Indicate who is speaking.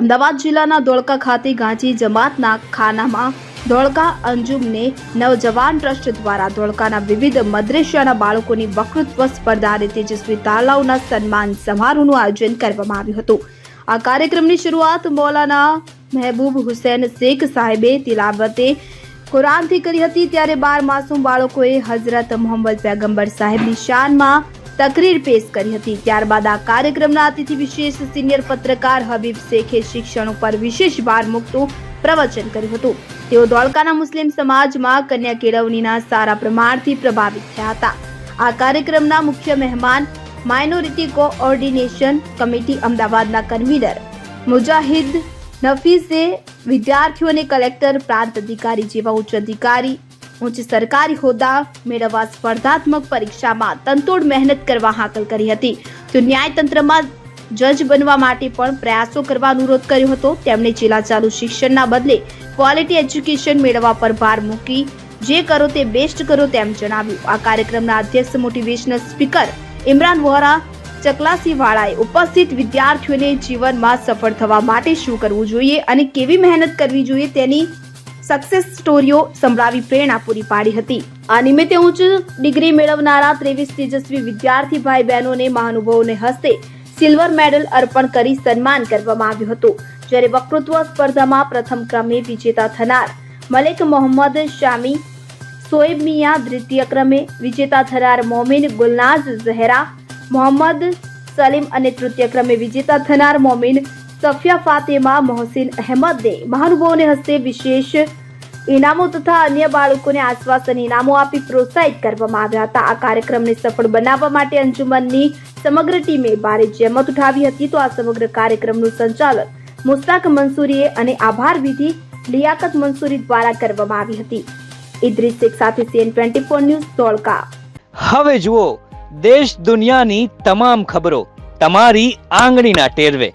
Speaker 1: અમદાવાદ જિલ્લાના ધોળકા ખાતે ગાંધી જમાતના ખાનામાં ધોળકા અંજુમને નવજવાન ટ્રસ્ટ દ્વારા ધોળકાના વિવિધ મદ્રેસાના બાળકોની વક્તૃત્વ સ્પર્ધા અને તેજસ્વી તાલાઓના સન્માન સમારોહનું આયોજન કરવામાં આવ્યું હતું. આ કાર્યક્રમની શરૂઆત મૌલાના મહેબૂબ હુસૈન શેખ સાહેબે તિલાવતે કુરાનથી કરી હતી. ત્યારે બાર માસૂમ બાળકોએ હઝરત મોહમ્મદ પૈગંબર સાહેબની શાનમાં તકરીર પેશ કરી હતી. ત્યારબાદ આ કાર્યક્રમના અતિથિ વિશેષ સિનિયર પત્રકાર હબીબ શેખે શિક્ષણ ઉપર વિશેષ ભાર મૂકતું પ્રવચન કર્યું હતું. તેઓ ધોળકાના મુસ્લિમ સમાજમાં કન્યા કેળવણીના સારા પ્રમાણથી પ્રભાવિત થયા હતા. આ કાર્યક્રમના મુખ્ય મહેમાન માઇનોરિટી કોઓર્ડિનેશન કમિટી અમદાવાદના કન્વીનર મુજાહિદ નફીસે વિદ્યાર્થીઓને કલેક્ટર પ્રાંત અધિકારી જેવા ઉચ્ચ અધિકારી ઉચ્ચ સરકારી હોદ્દા મેળવવા સ્પર્ધાત્મક પરીક્ષામાં તંતોડ મહેનત કરવા હાકલ કરી હતી. તો ન્યાયતંત્રમાં જજ બનવા માટે પણ પ્રયાસો કરવા અનુરોધ કર્યો હતો. તેમણે જિલ્લા ચાલુ શિક્ષણના બદલે ક્વોલિટી એજ્યુકેશન મેળવવા પર ભાર મૂકી, જે કરો તે બેસ્ટ કરો તેમ જણાવ્યું. આ કાર્યક્રમના અધ્યક્ષ મોટિવેશનલ સ્પીકર ઇમરાન વોરા ચકલાસીવાળાએ ઉપસ્થિત વિદ્યાર્થીઓને જીવનમાં સફળ થવા માટે શું કરવું જોઈએ અને કેવી મહેનત કરવી જોઈએ તેની સક્સેસ સ્ટોરીઓ સંભળાવી પ્રેરણા પૂરી પાડી હતી. આ નિમિત્તે ઉચ્ચ ડિગ્રી મેળવનારા ત્રેવીસ તેજસ્વી વિદ્યાર્થી ભાઈ બહેનોને મહાનુભાવોને હસ્તે સિલ્વર મેડલ અર્પણ કરી સન્માન કરવામાં આવ્યું હતું, જ્યારે વક્તૃત્વ સ્પર્ધામાં પ્રથમ ક્રમે વિજેતા થનાર મલેક મોહમ્મદ શામી, સોએબ મિયા દ્વિતીય ક્રમે વિજેતા થનાર મોમિન ગુલનાઝ ઝહેરા, મોહમ્મદ સલીમ અને તૃતીય ક્રમે વિજેતા થનાર મોમિન સફિયા ફાતેમા, મોહસિન અહેમદને મહાનુભાવોને હસ્તે વિશેષ ઇનામો તથા અન્ય બાળકોને આશ્વાસન ઇનામો આપી પ્રોત્સાહિત કરવામાં આવ્યા હતા. આ કાર્યક્રમને સફળ બનાવવા માટે અંજુમનની સમગ્ર ટીમે ભારે જહેમત ઉઠાવી હતી. તો આ સમગ્ર કાર્યક્રમનું સંચાલન મુસ્તાક મંસૂરીએ અને આભાર વિધિ લિયાકત મંસૂરી દ્વારા કરવામાં આવી હતી. ઇદ્રીસ શેખ સાથે CN twenty four news, Dholka.
Speaker 2: હવે જુઓ, દેશ દુનિયાની તમામ ખબરો તમારી આંગળીના ટેરવે.